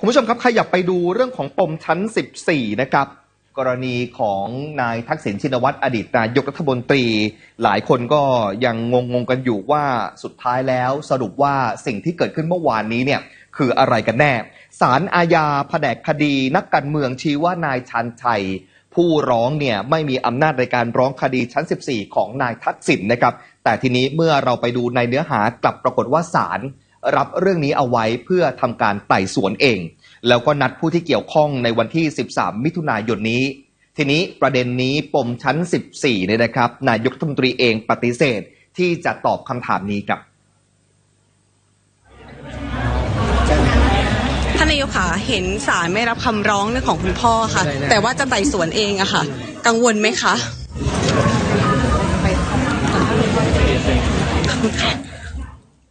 คุณผู้ชมครับขยับไปดูเรื่องของปมชั้น 14 นะครับ กรณีของนายทักษิณชินวัตรอดีตนายกรัฐมนตรี หลายคนก็ยังงงงกันอยู่ว่าสุดท้ายแล้วสรุปว่าสิ่งที่เกิดขึ้นเมื่อวานนี้เนี่ยคืออะไรกันแน่ศาลอาญาแผนกคดีนักการเมืองชี้ว่านายชันชัยผู้ร้องเนี่ยไม่มีอำนาจในการร้องคดีชั้น 14 ของนายทักษิณนะครับ แต่ทีนี้เมื่อเราไปดูในเนื้อหากลับปรากฏว่าศาล รับเรื่องนี้เอาไว้เพื่อทำการไต่สวนเอง แล้วก็นัดผู้ที่เกี่ยวข้องในวันที่ 13 มิถุนายนนี้ ทีนี้ประเด็นนี้ปมชั้น 14เนี่ยนะครับ นายกรัฐมนตรีเองปฏิเสธที่จะตอบคำถามนี้ครับท่านนายกค่ะเห็นศาลไม่รับคำร้องเรื่องของคุณพ่อค่ะ แต่ว่าจะไต่สวนเองอะค่ะ กังวลไหมคะ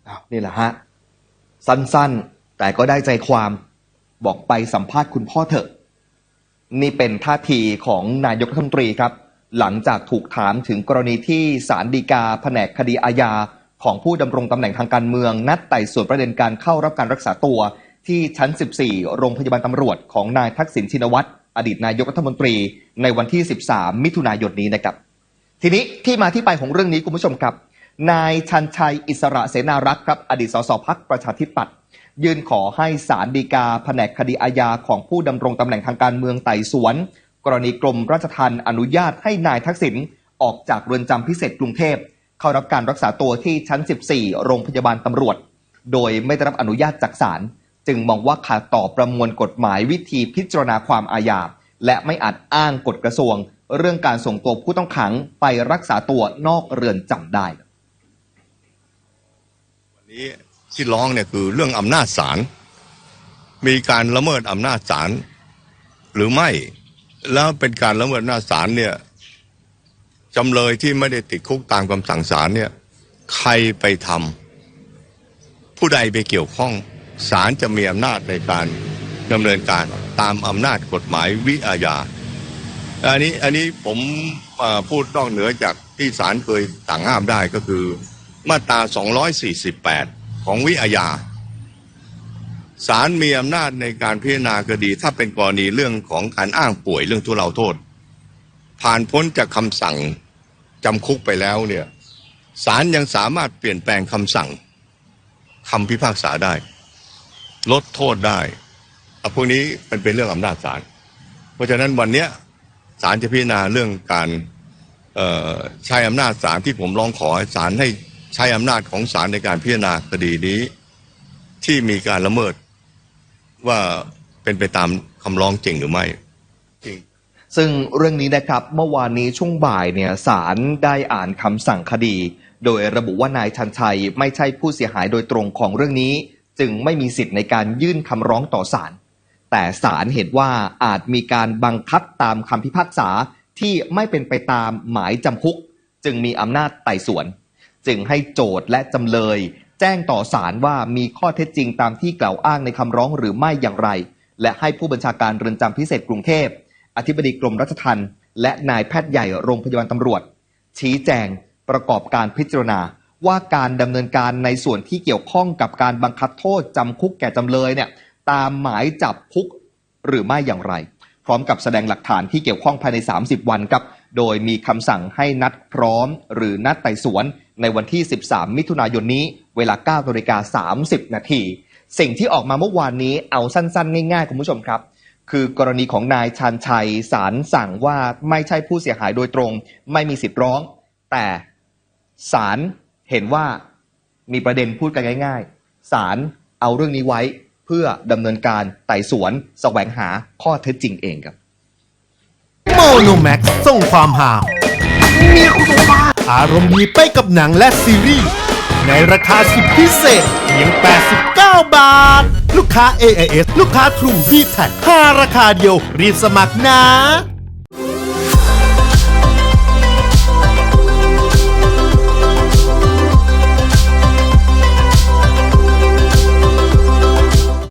อ้าวนี่แหละฮะ สั้นๆ แต่ก็ได้ใจความบอกไปสัมภาษณ์คุณพ่อเถอะ นี่เป็นท่าทีของนายกรัฐมนตรีครับ หลังจากถูกถามถึงกรณีที่ศาลฎีกาแผนกคดีอาญาของผู้ดำรงตำแหน่งทางการเมือง นัดไต่สวนประเด็นการเข้ารับการรักษาตัวที่ชั้น 14 โรงพยาบาลตำรวจของนายทักษิณชินวัตรอดีตนายกรัฐมนตรีในวันที่ 13 มิถุนายนนี้นะครับ ทีนี้ที่มาที่ไปของเรื่องนี้คุณผู้ชมครับ นายชันชัยอิสระเสนารักษ์ครับอดีตสสพักประชาธิปัตย์ยื่นขอให้ศาลฎีกาแผนกคดีอาญาของผู้ดำรงตำแหน่งทางการเมืองไต่สวน กรณีกรมราชทัณฑ์อนุญาตให้นายทักษิณออกจากเรือนจำพิเศษกรุงเทพ เข้ารับการรักษาตัวที่ชั้น 14 โรงพยาบาลตำรวจ โดยไม่ได้รับอนุญาตจากศาลจึงมองว่าขาดต่อประมวลกฎหมายวิธีพิจารณาความอาญาและไม่อาจอ้างกฎกระทรวง เรื่องการส่งตัวผู้ต้องขังไปรักษาตัวนอกเรือนจำได้ นี้ที่ร้องเนี่ยคือเรื่องอำนาจศาลมีการละเมิดอำนาจศาลหรือไม่แล้วเป็นการละเมิดอำนาจศาลเนี่ยจำเลยที่ไม่ได้ติดคุกตามคำสั่งศาลเนี่ยใครไปทำผู้ใดไปเกี่ยวข้องศาลจะมีอำนาจในการดำเนินการตามอำนาจกฎหมายวิอาญาอันนี้อันนี้ผมพูดนอกเหนือจากที่ศาลเคยสั่งห้ามได้ก็คือ มาตรา 248 ของวิอาญาศาลมีอำนาจในการพิจารณาคดี ถ้าเป็นกรณีเรื่องของการอ้างป่วยเรื่องทุเลาโทษ ผ่านพ้นจากคำสั่งจำคุกไปแล้วเนี่ยศาลยังสามารถเปลี่ยนแปลงคำสั่งคำพิพากษาได้ ลดโทษได้อะพวกนี้มันเป็นเรื่องอำนาจศาลเพราะฉะนั้นวันเนี้ยศาลจะพิจารณาเรื่องการใช้อำนาจศาลที่ผมร้องขอให้ศาลให้ ใช้อำนาจของศาลในการพิจารณาคดีนี้ ที่มีการละเมิดว่าเป็นไปตามคำร้องจริงหรือไม่จริงซึ่งเรื่องนี้นะครับเมื่อวานนี้ช่วงบ่ายเนี่ยศาลได้อ่านคำสั่งคดี โดยระบุว่านายชันชัยไม่ใช่ผู้เสียหายโดยตรงของเรื่องนี้ จึงไม่มีสิทธิ์ในการยื่นคำร้องต่อศาลแต่ศาลเห็นว่าอาจมีการบังคับตามคำพิพากษาที่ไม่เป็นไปตามหมายจำคุก จึงมีอำนาจไต่สวน จึงให้โจทย์และจำเลย แจ้งต่อศาลว่ามีข้อเท็จจริงตามที่กล่าวอ้างในคำร้องหรือไม่อย่างไร และให้ผู้บัญชาการเรือนจำพิเศษกรุงเทพ อธิบดีกรมราชทัณฑ์และนายแพทย์ใหญ่โรงพยาบาลตำรวจ ชี้แจงประกอบการพิจารณาว่าการดำเนินการในส่วนที่เกี่ยวข้องกับการบังคับโทษจำคุกแก่จำเลยเนี่ยตามหมายจับคุกหรือไม่อย่างไร พร้อมกับแสดงหลักฐานที่เกี่ยวข้องภายใน 30 วันครับ โดยมีคำสั่งให้นัดพร้อม หรือนัดไต่สวน ในวันที่ 13 มิถุนายนนี้ เวลา9นาฬิกา30 นาที สิ่งที่ออกมาเมื่อวานนี้เอาสั้น ๆ ง่าย ๆ คุณผู้ชมครับ คือกรณีของนายชานชัยศาลสั่งว่าไม่ใช่ผู้เสียหายโดยตรง ไม่มีสิทธิ์ร้อง แต่ศาลเห็นว่ามีประเด็นพูดกันง่าย ๆศาลเอาเรื่องนี้ไว้เพื่อดำเนินการไต่สวนแสวงหาข้อเท็จจริงเองครับ โมโนแม็กส่งความหา อารมณ์ดีไปกับหนังและซีรีส์ในราคาสุดพิเศษเพียง 89 บาท ลูกค้า AIS ลูกค้า True d t แท็5ราคาเดียวรีบสมัครนะ